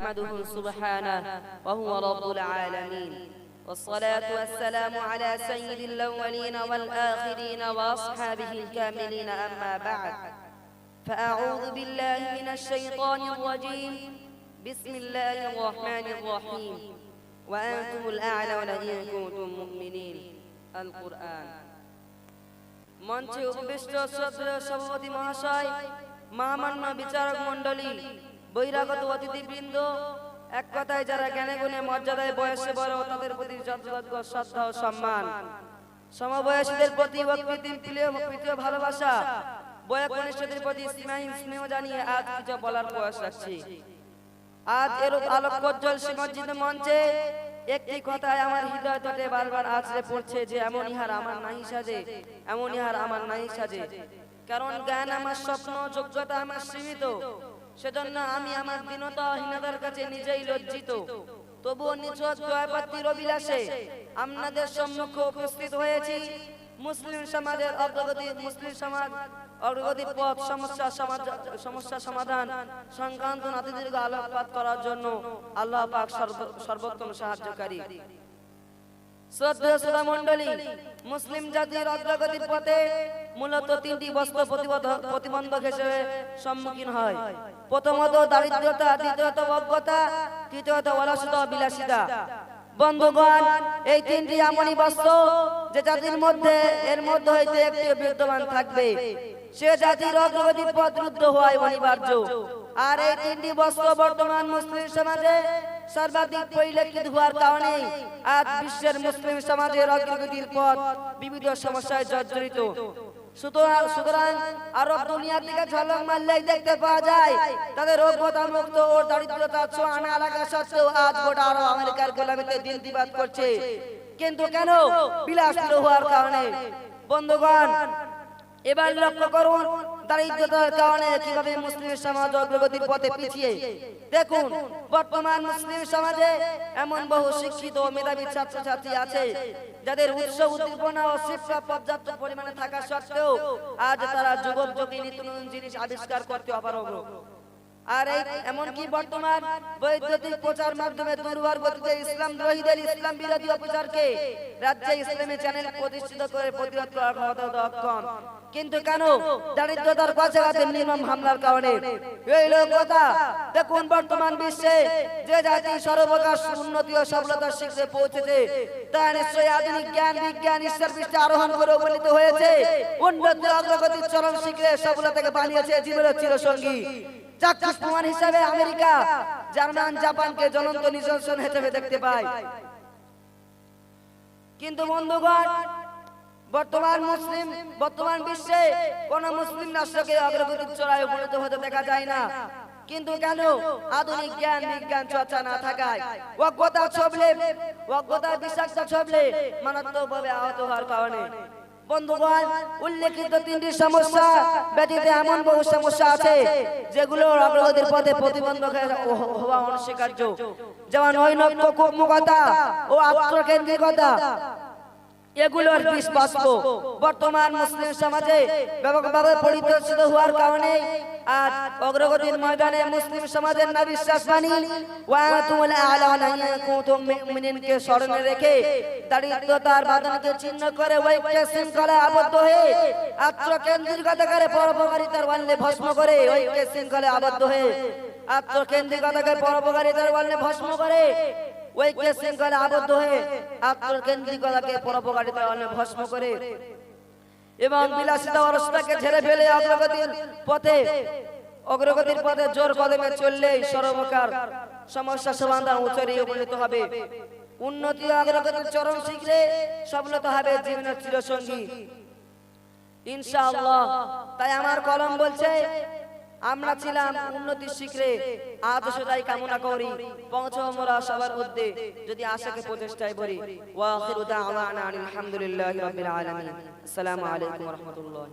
أحمده سبحانه وهو رب العالمين والصلاة والسلام على سيد الأولين والآخرين وأصحابه الكاملين أما بعد فأعوذ بالله من الشيطان الرجيم بسم الله الرحمن الرحيم وأنتم الأعلون إن كنتم مؤمنين القرآن মঞ্চে উপবিষ্ট শ্রদ্ধেয় সভাপতি মহাশয় মহামান্য বিচারক মণ্ডলী বহিরাগত অতিথিবৃন্দ, এক কথায় যারা জ্ঞানে গুণে মর্যাদায় বয়সে বড়, তাদের প্রতি যথাযথ শ্রদ্ধা ও সম্মান। সমবয়সীদের প্রতি প্রীতি প্রিয় ভালোবাসা। বয়া কনিষ্ঠদের প্রতি স্নেহ স্নেহ জানিয়ে আজ কিছু বলার প্রয়াস রাখছি। আজ এরূপ আলোকোজ্জ্বল সীমাঞ্চিত মঞ্চে একটি কথায় আমার হৃদয় তটে বারবার আছড়ে পড়ছে যে এমন ইহার আমার নাহি সাজে, এমন ইহার আমার নাহি সাজে। কারণ জ্ঞান আমার স্বপ্ন, যোগ্যতা আমার সীমিত। সেজন্য আমি আমার দীনতাহীনতার কাছে নিজেই লজ্জিত। তবুও নিছক জয়পাত্রীর অভিলাষে আপনাদের সম্মুখে উপস্থিত হয়েছি। মুসলিম সমাজের অগ্রগতি, মুসলিম সমাজ অগ্রগতির পথ, সমস্যা সমস্যা সমাধান সংক্রান্ত নাতিদীর্ঘ আলোকপাত করার জন্য আল্লাহ পাক সর্বোত্তম সাহায্যকারী। মণ্ডলী মুসলিম জাতির অগ্রগতির পথে মূলত তিনটি বস্তু প্রতিবন্ধ- প্রতিবন্ধক হিসেবে সম্মুখীন হয়। প্রথমত দারিদ্রতা, দ্বিতীয়ত অজ্ঞতা তৃতীয়ত অলসতা, বিলাসিতা। বন্ধুগণ, এই তিনটি এমনই বস্তু যে জাতির মধ্যে, এর মধ্যে হইতে একটি বিদ্যমান থাকবে। সে জাতির অগ্রগতির পথ রুদ্ধ হওয়াই অনিবার্য। আর এই তিনটি বস্তু বর্তমান মুসলিম সমাজে সর্বাধিক পরিলক্ষিত হওয়ার কারণে আজ বিশ্বের মুসলিম সমাজের অগ্রগতির পথ বিবিধ সমস্যায় জর্জরিত। সুতরাং সুতরাং ঝলক মারলেই দেখতে পাওয়া যায়, তাদের মুক্ত দারিদ্রতা সত্ত্বেও আজ করছে। কিন্তু কেন? বিলাসিত হওয়ার কারণে। বন্ধুগণ, এবার লক্ষ্য করুন দারিদ্রতার কারণে কীভাবে মুসলিম সমাজ অগ্রগতির পথে পিছিয়ে? দেখুন, বর্তমান মুসলিম সমাজে এমন বহু শিক্ষিত ও মেধাবী ছাত্রছাত্রী আছে, যাদের উৎস উদ্দীপনা ও শিক্ষা পর্যাপ্ত পরিমাণে থাকা সত্ত্বেও আজ তারা যুবক নিত্য নতুন জিনিস আবিষ্কার করতে অপারগ। আর এই এমনকি বর্তমান বৈদ্যুতিক প্রচার মাধ্যমে দুর্বার গতিতে ইসলাম দ্রোহীদের ইসলাম বিরোধী অপচারকে রাজ্যে ইসলামী চ্যানেল প্রতিষ্ঠিত করে প্রতিরোধ করার ক্ষমতা অক্ষম কিন্তু কেন? দারিদ্রতার কাছে কাছে নির্মম হামলার কারণে। এই কথা দেখুন বর্তমান বিশ্বে যে জাতি সর্বপ্রকার উন্নতি ও সফলতার শীর্ষে পৌঁছেছে, তা নিশ্চয়ই আধুনিক জ্ঞান, বিজ্ঞান, ঈশ্বর পৃষ্ঠে আরোহণ করে উপনীত হয়েছে। উন্নতি অগ্রগতির চরম শিখরে সফলতাকে বানিয়েছে জীবনের চিরসঙ্গী। চাক্ষুষ প্রমাণ হিসাবে আমেরিকা, জার্মান, জাপানকে জ্বলন্ত নিদর্শন হিসেবে দেখতে পায়। কিন্তু বন্ধুগণ, বর্তমান মুসলিম, বর্তমান বিশ্বে কোন মুসলিম রাষ্ট্রকে অগ্রগতির চড়ায় উপনীত হতে দেখা যায় না। কিন্তু কেন? আধুনিক জ্ঞান, বিজ্ঞান চর্চা না থাকায়। অজ্ঞতা ছবলে অজ্ঞতা বিষাক্ত ছবলে মারাত্মকভাবে আহত হওয়ার কারণে। বন্ধুগণ, উল্লেখিত তিনটি সমস্যা ব্যতীত এমন বহু সমস্যা আছে যেগুলো অগ্রগতির পথে প্রতিবন্ধক হওয়া অনস্বীকার্য। যেমন ঐনক্য কুমুকতা ও আত্মকেন্দ্রিকতা। এগুলোর বাষ্প বর্তমান মুসলিম সমাজে ব্যাপকভাবে পরিদর্শিত হওয়ার কারণে আজ অগ্রগতির ময়দানে মুসলিম সমাজের না বিশ্বাস মানি ওয়াতুল আলানা ইয়াকুতুম মুমিনিনকে স্মরণে রেখে দারিদ্রতার বাদনকে চিহ্ন করে ঐক্য শৃঙ্খলা আবদ্ধ হয়ে আত্মকেন্দ্রিকতা করে পরোপকারিতার বললে ভস্ম করে ঐক্য শৃঙ্খলা আবদ্ধ হয়ে আত্মকেন্দ্রিকতাকে পরোপকারিতার বললে ভস্ম করে ঐক্য শৃঙ্খলা আবদ্ধ হয়ে আত্মকেন্দ্রিকতাকে পরোপকারিতার বললে ভস্ম করে এবং বিলাসিতা অরসতাকে ঝেড়ে ফেলে অগ্রগতির পথে অগ্রগতির পথে জোর কদমে চললেই সর্বকার সমস্যা সমাধান উচ্চরে উপনীত হবে। উন্নতি অগ্রগতির চরম শিখলে সফলতা হবে জীবনের চিরসঙ্গী। ইনশাআল্লাহ, তাই আমার কলম বলছে আমরা ছিলাম উন্নতি শিখরে। আজ সেটাই কামনা করি। পৌঁছো আমরা সবার মধ্যে যদি আশাকে প্রচেষ্টায় ওয়া আখিরু দাওয়ানা আলহামদুলিল্লাহি রাব্বিল আলামিন। আসসালামু আলাইকুম ওয়া রাহমাতুল্লাহ।